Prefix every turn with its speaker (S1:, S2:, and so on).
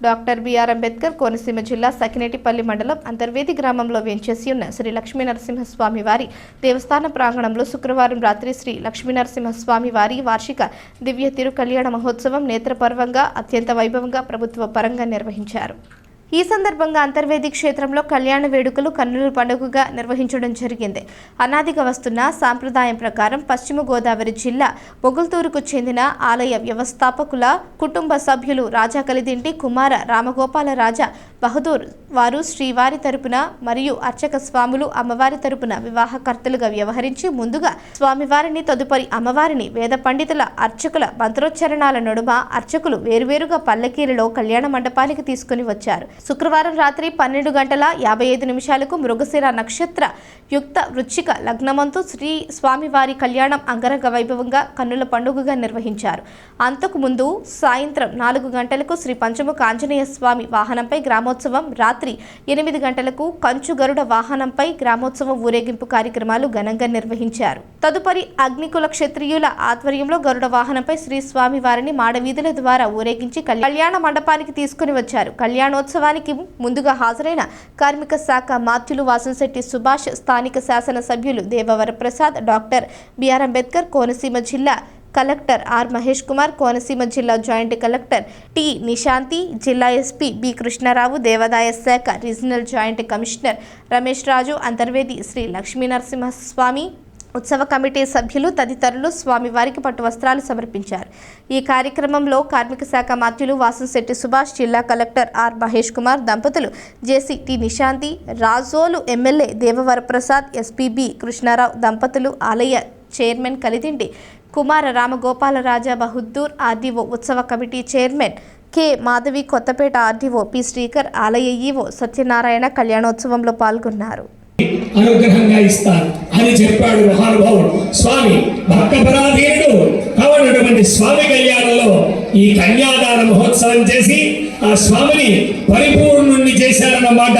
S1: Doctor B R Ambedkar Konaseema జిల్లా సకినేటిపల్లి మండలం అంతర్వేది గ్రామంలో వేంచేసి ఉన్న శ్రీ లక్ష్మీ నరసింహస్వామి వారి దేవస్థాన ప్రాంగణంలో శుక్రవారం రాత్రి శ్రీ లక్ష్మీ నరసింహస్వామి వారి వార్షిక దివ్య తిరు కళ్యాణ మహోత్సవం నేత్రపర్వంగా అత్యంత వైభవంగా ప్రభుత్వ పరంగా నిర్వహించారు. ఈ సందర్భంగా అంతర్వేది క్షేత్రంలో కళ్యాణ వేడుకలు కన్నుల పండుగగా నిర్వహించడం జరిగింది. అనాదిగా వస్తున్న సాంప్రదాయం ప్రకారం పశ్చిమ గోదావరి జిల్లా మొగుల్తూరుకు చెందిన ఆలయ వ్యవస్థాపకుల కుటుంబ సభ్యులు రాజా కలిదింటి కుమార రామగోపాల రాజా బహదూర్ వారు శ్రీవారి తరపున మరియు అర్చక స్వాములు అమ్మవారి తరపున వివాహకర్తలుగా వ్యవహరించి ముందుగా స్వామివారిని తదుపరి అమ్మవారిని వేద పండితుల అర్చకుల మంత్రోచ్చరణాల నడుమ అర్చకులు వేరువేరుగా పల్లకీలలో కళ్యాణ మండపానికి తీసుకుని వచ్చారు. శుక్రవారం రాత్రి పన్నెండు గంటల యాభై ఐదు నిమిషాలకు మృగశిర నక్షత్ర యుక్త వృచ్చిక లగ్నమంతో శ్రీ స్వామివారి కళ్యాణం అంగరంగ వైభవంగా కన్నుల పండుగగా నిర్వహించారు. అంతకు ముందు సాయంత్రం నాలుగు గంటలకు శ్రీ పంచముఖ ఆంజనేయ స్వామి వాహనంపై గ్రామోత్సవం రాత్రి ఎనిమిది గంటలకు కంచు గరుడ వాహనంపై గ్రామోత్సవం ఊరేగింపు కార్యక్రమాలు ఘనంగా నిర్వహించారు. తదుపరి అగ్నికుల క్షత్రియుల ఆధ్వర్యంలో గరుడ వాహనంపై శ్రీ స్వామి వారిని మాడవీధుల ద్వారా ఊరేగించి కళ్యాణ మండపానికి తీసుకుని వచ్చారు. ఉత్సవానికి ముందుగా హాజరైన కార్మిక శాఖ మాత్యులు వాసంశెట్టి సుభాష్ స్థానిక శాసన సభ్యులు Devavara Prasad doctor B R Ambedkar Konaseema జిల్లా కలెక్టర్ ఆర్ మహేష్ కుమార్ కోనసీమ జిల్లా జాయింట్ కలెక్టర్ టి నిశాంతి జిల్లా ఎస్పీ బి కృష్ణారావు దేవాదాయ శాఖ regional joint commissioner Ramesh Raju Antarvedi Sri Lakshmi Narasimhaswamy ఉత్సవ కమిటీ సభ్యులు తదితరులు స్వామివారికి పట్టు వస్త్రాలు సమర్పించారు. ఈ కార్యక్రమంలో కార్మిక శాఖ మంత్రులు వాసంశెట్టి సుభాష్ జిల్లా కలెక్టర్ ఆర్ మహేష్ కుమార్ దంపతులు JC T Nishanthi Razole MLA Devavaraprasad SP B Krishnarao దంపతులు ఆలయ చైర్మన్ కలిదిండి కుమార రామగోపాలరాజా బహుద్దూర్ ఆర్డీఓ ఉత్సవ committee chairman K Madhavi Kothapeta RDO P Srikar ఆలయ ఈవో సత్యనారాయణ కళ్యాణోత్సవంలో పాల్గొన్నారు.
S2: అనుగ్రహంగా ఇస్తారు. అని చెప్పాడు మహానుభావుడు. స్వామి భక్తపరాధీనుడు కావనటువంటి స్వామి కళ్యాణంలో ఈ కన్యాదాన మహోత్సవం చేసి ఆ స్వామిని పరిపూర్ణుణ్ణి చేశారన్నమాట.